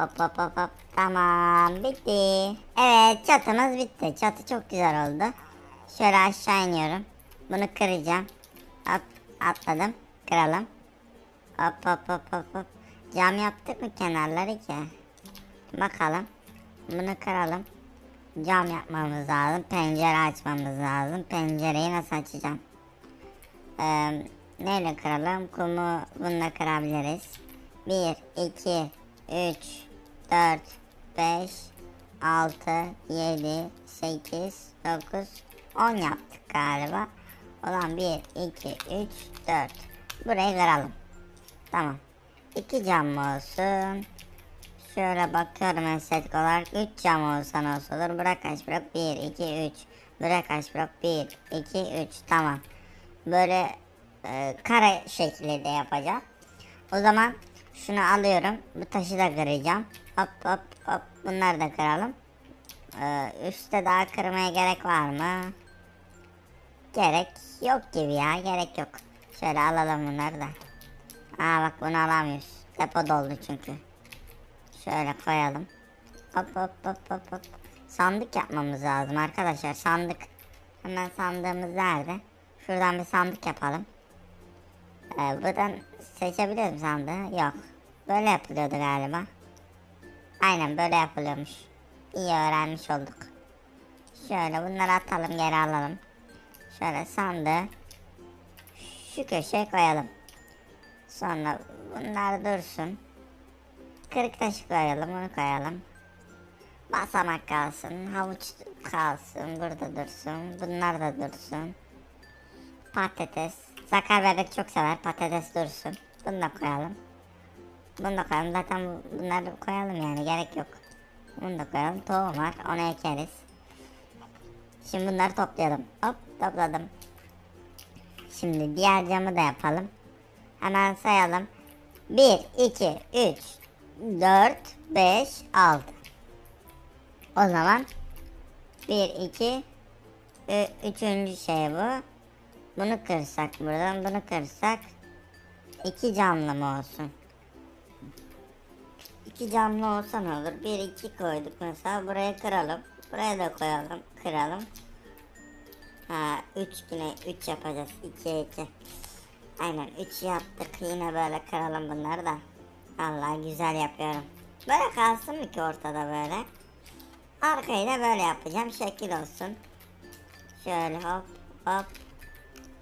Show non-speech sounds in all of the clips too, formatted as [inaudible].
Hop hop hop hop. Tamam bitti. Evet çatımız bitti. Çatı çok güzel oldu. Şöyle aşağı iniyorum. Bunu kıracağım. Hop atladım. Kıralım. Hop hop hop hop hop. Cam yaptık mı kenarları ki? Bakalım. Bunu kıralım. Cam yapmamız lazım. Pencere açmamız lazım. Pencereyi nasıl açacağım? Ee, neyle kıralım? Kumu bununla kırabiliriz. 1, 2, 3, 4, 5, 6, 7, 8, 9, 10 yaptık galiba. Olan 1, 2, 3, 4. Burayı kıralım. Tamam. 2 cam olsun? Şöyle bakıyorum estetik olarak 3 cam olsa nasıl olur? Bırak kaç bırak 1, 2, 3. Bırak kaç bırak 1, 2, 3. Tamam. Böyle e, kare şeklinde yapacağım. O zaman şunu alıyorum. Bu taşı da kıracağım. Hop hop hop. Bunları da kıralım. Ee, üstte daha kırmaya gerek var mı? Gerek yok gibi ya. Gerek yok. Şöyle alalım bunları da. Aa bak bunu alamıyoruz. Depo doldu çünkü. Şöyle koyalım. Hop hop hop hop hop. Sandık yapmamız lazım arkadaşlar. Sandık. Hemen sandığımız nerede? Şuradan bir sandık yapalım. Ee, buradan seçebiliyor muyum sandığı? Yok. Böyle yapılıyordu galiba. Aynen böyle yapılıyormuş. İyi öğrenmiş olduk. Şöyle bunları atalım geri alalım. Şöyle sandığı şu köşeye koyalım. Sonra bunlar dursun. Kırık taşı koyalım onu koyalım. Basamak kalsın, havuç kalsın, burada dursun, bunlar da dursun. Patates. Zakar bebek çok sever. Patates dursun. Bunu da koyalım. Bunu da koyalım. Zaten bu- bunları koyalım yani. Gerek yok. Bunu da koyalım. Tohum var. Onu ekeriz. Şimdi bunları toplayalım. Hop topladım. Şimdi diğer camı da yapalım. Hemen sayalım. 1, 2, 3, 4, 5, 6. O zaman 1, 2, Ü- üçüncü şey bu. Bunu kırsak buradan bunu kırsak iki canlı mı olsun? İki canlı olsa ne olur? Bir iki koyduk mesela buraya kıralım. Buraya da koyalım kıralım. Ha üç yine üç yapacağız. İki iki. Aynen üç yaptık yine böyle kıralım bunları da. Allah güzel yapıyorum. Böyle kalsın mı ki ortada böyle? Arkayı da böyle yapacağım şekil olsun. Şöyle hop hop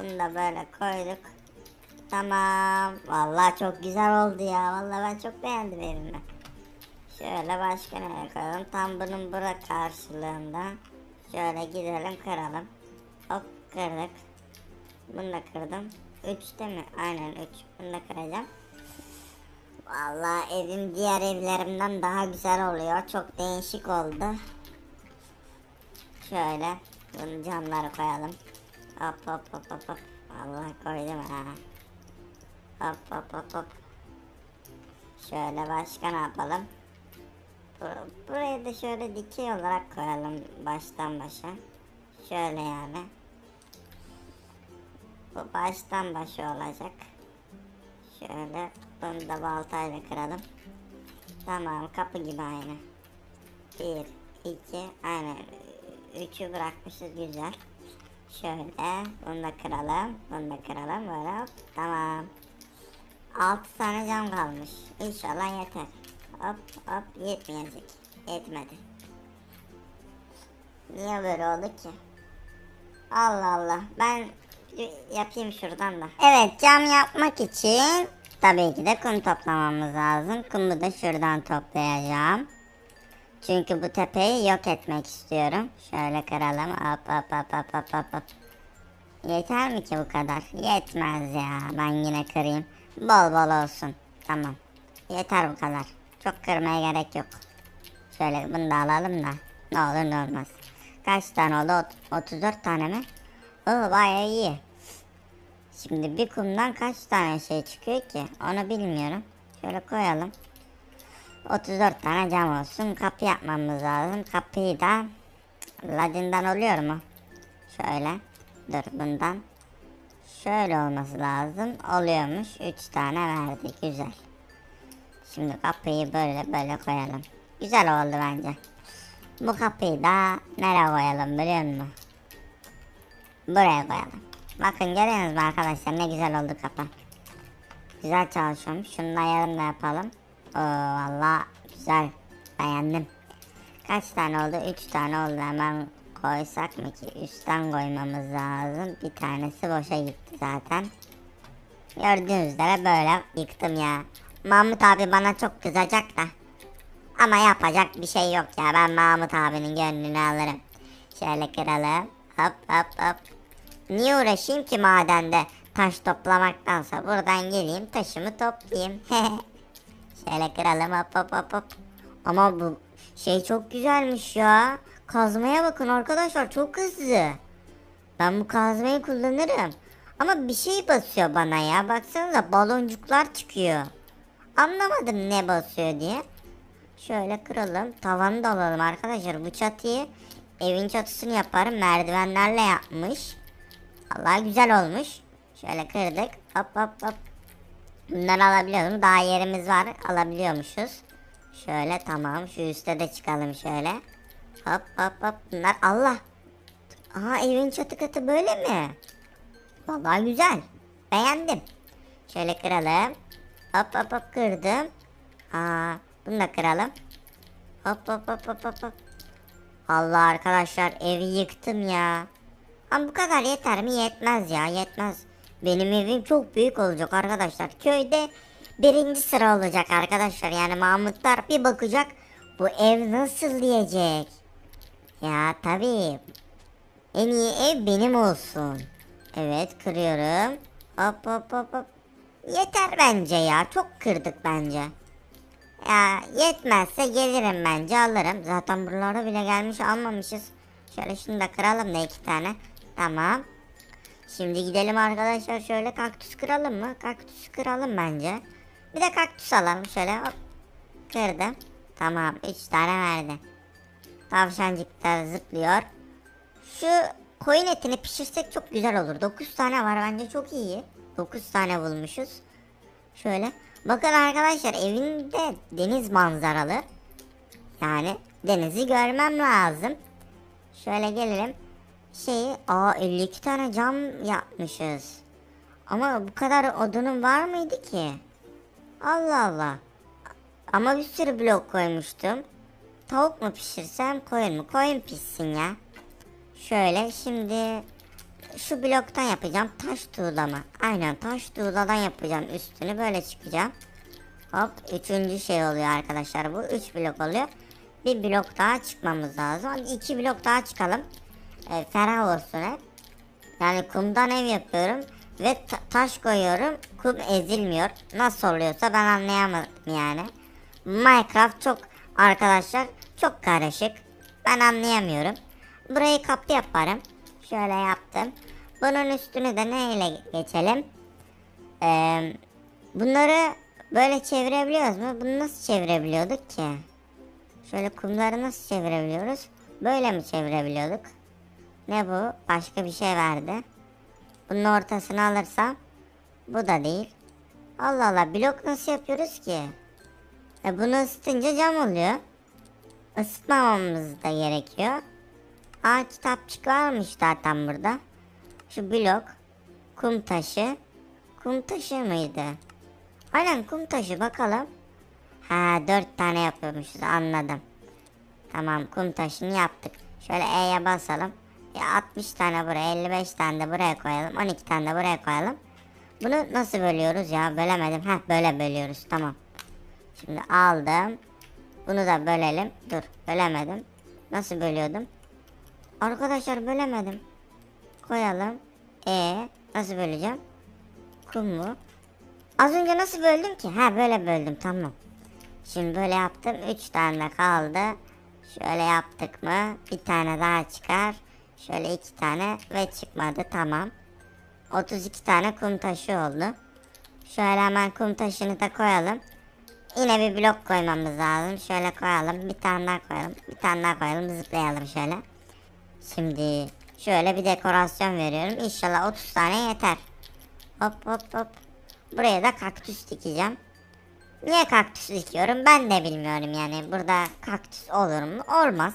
bunu da böyle koyduk. Tamam. Vallahi çok güzel oldu ya. Vallahi ben çok beğendim evimi. Şöyle başka nereye koyalım? Tam bunun bura karşılığında. Şöyle gidelim kıralım. Hop kırdık. Bunu da kırdım. 3 değil mi? Aynen 3. Bunu da kıracağım. Vallahi evim diğer evlerimden daha güzel oluyor. Çok değişik oldu. Şöyle bunu camları koyalım. Hop hop hop hop hop. Allah koydum ha. Hop hop hop hop. Şöyle başka ne yapalım? Bu- Buraya da şöyle dikey olarak koyalım baştan başa. Şöyle yani. Bu baştan başa olacak. Şöyle bunu da baltayla kıralım. Tamam kapı gibi aynı. Bir, iki, aynen. Üçü bırakmışız güzel. Şöyle bunu da kıralım. Bunu da kıralım böyle. Tamam. 6 tane cam kalmış. İnşallah yeter. Hop hop yetmeyecek. Yetmedi. Niye böyle oldu ki? Allah Allah. Ben yapayım şuradan da. Evet cam yapmak için tabii ki de kum toplamamız lazım. Kumu da şuradan toplayacağım. Çünkü bu tepeyi yok etmek istiyorum. Şöyle kıralım. Hop hop hop hop hop hop. Yeter mi ki bu kadar? Yetmez ya. Ben yine kırayım. Bol bol olsun. Tamam. Yeter bu kadar. Çok kırmaya gerek yok. Şöyle bunu da alalım da. Ne olur ne olmaz. Kaç tane oldu? Ot- 34 tane mi? Oo bayağı iyi. Şimdi bir kumdan kaç tane şey çıkıyor ki? Onu bilmiyorum. Şöyle koyalım. 34 tane cam olsun. Kapı yapmamız lazım. Kapıyı da Ladin'den oluyor mu? Şöyle. Dur bundan. Şöyle olması lazım. Oluyormuş. 3 tane verdi. Güzel. Şimdi kapıyı böyle böyle koyalım. Güzel oldu bence. Bu kapıyı da nereye koyalım biliyor musun? Buraya koyalım. Bakın görüyorsunuz mu arkadaşlar ne güzel oldu kapı. Güzel çalışıyorum. Şunun ayarını da yapalım. Oo valla güzel. Beğendim. Kaç tane oldu? 3 tane oldu. Hemen koysak mı ki? Üstten koymamız lazım. Bir tanesi boşa gitti zaten. Gördüğünüz üzere böyle yıktım ya. Mahmut abi bana çok kızacak da. Ama yapacak bir şey yok ya. Ben Mahmut abinin gönlünü alırım. Şöyle kıralım. Hop hop hop. Niye uğraşayım ki madende? Taş toplamaktansa buradan geleyim taşımı toplayayım. [laughs] Şöyle kıralım hop hop hop hop. Ama bu şey çok güzelmiş ya. Kazmaya bakın arkadaşlar çok hızlı. Ben bu kazmayı kullanırım. Ama bir şey basıyor bana ya. Baksanıza baloncuklar çıkıyor. Anlamadım ne basıyor diye. Şöyle kıralım. Tavanı da alalım arkadaşlar. Bu çatıyı evin çatısını yaparım. Merdivenlerle yapmış. Allah güzel olmuş. Şöyle kırdık. Hop hop hop. Bunları alabiliyorum. Daha yerimiz var. Alabiliyormuşuz. Şöyle tamam. Şu üste de çıkalım şöyle. Hop hop hop. Bunlar Allah. Aha evin çatı katı böyle mi? Vallahi güzel. Beğendim. Şöyle kıralım. Hop hop hop kırdım. Aa, bunu da kıralım. Hop hop hop hop hop hop. Allah arkadaşlar evi yıktım ya. Ama bu kadar yeter mi? Yetmez ya yetmez. Benim evim çok büyük olacak arkadaşlar. Köyde birinci sıra olacak arkadaşlar. Yani Mahmutlar bir bakacak. Bu ev nasıl diyecek. Ya tabii. En iyi ev benim olsun. Evet kırıyorum. Hop hop hop hop. Yeter bence ya. Çok kırdık bence. Ya yetmezse gelirim bence alırım. Zaten buralara bile gelmiş almamışız. Şöyle şunu da kıralım da iki tane. Tamam. Şimdi gidelim arkadaşlar şöyle kaktüs kıralım mı? Kaktüs kıralım bence. Bir de kaktüs alalım şöyle hop. Kırdım. Tamam 3 tane verdi. Tavşancık da zıplıyor. Şu koyun etini pişirsek çok güzel olur. 9 tane var bence çok iyi. 9 tane bulmuşuz. Şöyle. Bakın arkadaşlar evinde deniz manzaralı. Yani denizi görmem lazım. Şöyle gelelim. Şeyi aa 52 tane cam yapmışız. Ama bu kadar odunun var mıydı ki? Allah Allah. Ama bir sürü blok koymuştum. Tavuk mu pişirsem koyun mu? Koyun pişsin ya. Şöyle şimdi şu bloktan yapacağım. Taş tuğlama. Aynen taş tuğladan yapacağım. Üstünü böyle çıkacağım. Hop üçüncü şey oluyor arkadaşlar bu. Üç blok oluyor. Bir blok daha çıkmamız lazım. Hadi iki blok daha çıkalım. E, ferah olsun hep. Yani kumdan ev yapıyorum. Ve ta- taş koyuyorum. Kum ezilmiyor. Nasıl oluyorsa ben anlayamadım yani. Minecraft çok arkadaşlar çok karışık. Ben anlayamıyorum. Burayı kapı yaparım. Şöyle yaptım. Bunun üstünü de neyle geçelim? Ee, bunları böyle çevirebiliyoruz mu? Bunu nasıl çevirebiliyorduk ki? Şöyle kumları nasıl çevirebiliyoruz? Böyle mi çevirebiliyorduk? Ne bu? Başka bir şey verdi. Bunun ortasını alırsam bu da değil. Allah Allah blok nasıl yapıyoruz ki? E bunu ısıtınca cam oluyor. Isıtmamamız da gerekiyor. Aa kitapçık varmış zaten burada. Şu blok. Kum taşı. Kum taşı mıydı? Aynen kum taşı bakalım. Ha dört tane yapıyormuşuz anladım. Tamam kum taşını yaptık. Şöyle E'ye basalım. Ya 60 tane buraya 55 tane de buraya koyalım. 12 tane de buraya koyalım. Bunu nasıl bölüyoruz ya bölemedim. Heh böyle bölüyoruz tamam. Şimdi aldım. Bunu da bölelim. Dur bölemedim. Nasıl bölüyordum? Arkadaşlar bölemedim. Koyalım. E nasıl böleceğim? Kum mu? Az önce nasıl böldüm ki? Ha böyle böldüm tamam. Şimdi böyle yaptım. 3 tane kaldı. Şöyle yaptık mı? Bir tane daha çıkar. Şöyle iki tane ve çıkmadı tamam. 32 tane kum taşı oldu. Şöyle hemen kum taşını da koyalım. Yine bir blok koymamız lazım. Şöyle koyalım. Bir tane daha koyalım. Bir tane daha koyalım. Zıplayalım şöyle. Şimdi şöyle bir dekorasyon veriyorum. İnşallah 30 tane yeter. Hop hop hop. Buraya da kaktüs dikeceğim. Niye kaktüs dikiyorum ben de bilmiyorum yani. Burada kaktüs olur mu? Olmaz.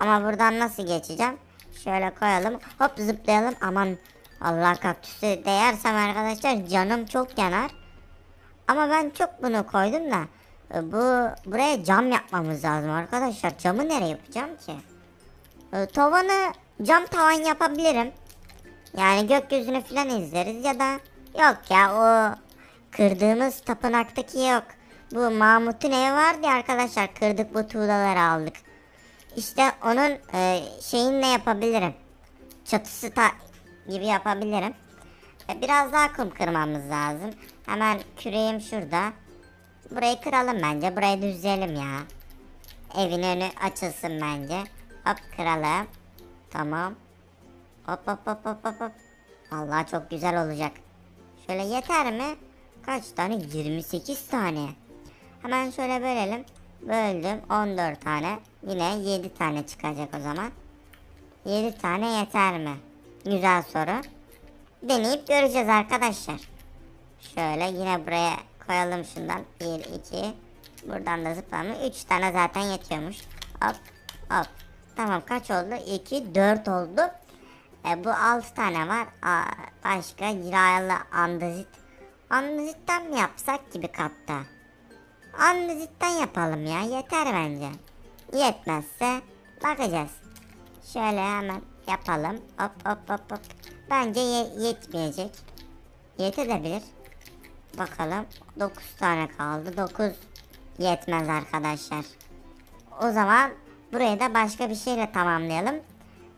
Ama buradan nasıl geçeceğim? Şöyle koyalım. Hop zıplayalım. Aman Allah kaktüse değersem arkadaşlar canım çok yanar. Ama ben çok bunu koydum da e, bu buraya cam yapmamız lazım arkadaşlar. Camı nereye yapacağım ki? E, Tavanı cam tavan yapabilirim. Yani gökyüzünü falan izleriz ya da yok ya o kırdığımız tapınaktaki yok. Bu Mahmut'un evi vardı arkadaşlar kırdık bu tuğlaları aldık. İşte onun e, şeyini de yapabilirim. Çatısı ta gibi yapabilirim. E, biraz daha kum kırmamız lazım. Hemen küreğim şurada. Burayı kıralım bence. Burayı düzleyelim ya. Evin önü açılsın bence. Hop kıralım. Tamam. Hop hop hop hop hop hop. Vallahi çok güzel olacak. Şöyle yeter mi? Kaç tane? 28 tane. Hemen şöyle bölelim. Böldüm 14 tane. Yine 7 tane çıkacak o zaman. 7 tane yeter mi? Güzel soru. Deneyip göreceğiz arkadaşlar. Şöyle yine buraya koyalım şundan. 1, 2. Buradan da zıplama. 3 tane zaten yetiyormuş. Hop hop. Tamam kaç oldu? 2, 4 oldu. E, bu 6 tane var. Aa, başka yirayalı andezit. Andezitten mi yapsak gibi katta? Andezitten yapalım ya. Yeter bence. Yetmezse bakacağız. Şöyle hemen yapalım. Hop hop hop hop. Bence ye- yetmeyecek. Yetebilir. Bakalım. 9 tane kaldı. 9 yetmez arkadaşlar. O zaman burayı da başka bir şeyle tamamlayalım.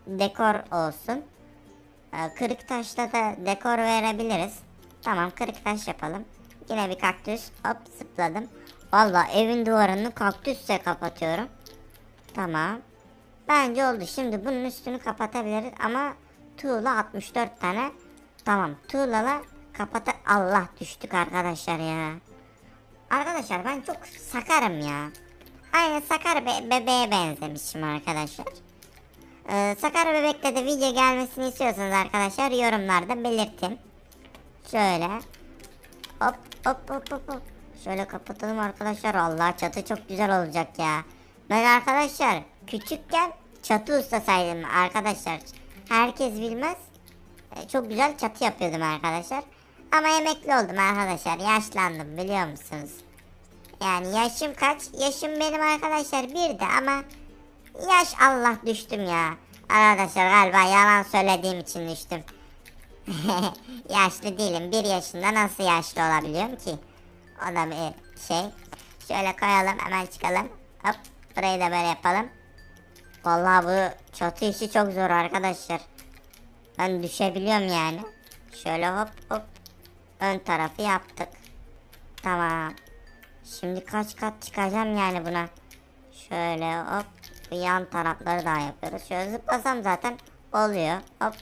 Dekor olsun. Ee, kırık taşla da dekor verebiliriz. Tamam kırık taş yapalım. Yine bir kaktüs. Hop zıpladım. Valla evin duvarını kaktüsle kapatıyorum. Tamam. Bence oldu. Şimdi bunun üstünü kapatabiliriz ama tuğla 64 tane. Tamam tuğlala kapata... Allah düştük arkadaşlar ya. Arkadaşlar ben çok sakarım ya. Aynı sakar be- bebeğe benzemişim arkadaşlar. Ee, sakar bebekle de video gelmesini istiyorsanız arkadaşlar yorumlarda belirtin. Şöyle. Hop hop hop hop hop. Şöyle kapatalım arkadaşlar. Allah çatı çok güzel olacak ya. Ben arkadaşlar küçükken çatı ustasaydım arkadaşlar. Herkes bilmez. E, Çok güzel çatı yapıyordum arkadaşlar. Ama emekli oldum arkadaşlar. Yaşlandım biliyor musunuz? Yani yaşım kaç? Yaşım benim arkadaşlar birdi ama yaş Allah düştüm ya. Arkadaşlar galiba yalan söylediğim için düştüm. [laughs] yaşlı değilim. Bir yaşında nasıl yaşlı olabiliyorum ki? O da bir şey. Şöyle koyalım hemen çıkalım. Hop burayı da böyle yapalım. Vallahi bu çatı işi çok zor arkadaşlar. Ben düşebiliyorum yani. Şöyle hop hop. Ön tarafı yaptık. Tamam. Şimdi kaç kat çıkacağım yani buna. Şöyle hop. Bu yan tarafları daha yapıyoruz. Şöyle zıplasam zaten oluyor. Hop.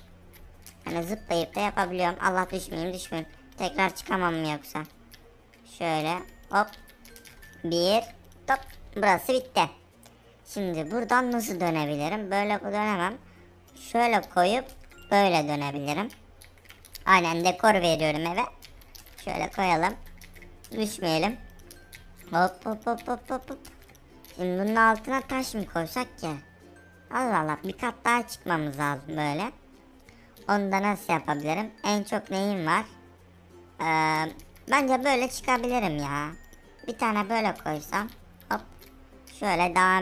Hani zıplayıp da yapabiliyorum. Allah düşmeyeyim düşmeyeyim. Tekrar çıkamam mı yoksa? Şöyle hop. Bir. Top. Burası bitti. Şimdi buradan nasıl dönebilirim? Böyle dönemem. Şöyle koyup böyle dönebilirim. Aynen dekor veriyorum eve. Şöyle koyalım. Düşmeyelim. Hop hop hop hop hop hop. Şimdi bunun altına taş mı koysak ki? Allah Allah bir kat daha çıkmamız lazım böyle. Onu da nasıl yapabilirim? En çok neyim var? Ee, bence böyle çıkabilirim ya. Bir tane böyle koysam. Hop. Şöyle devam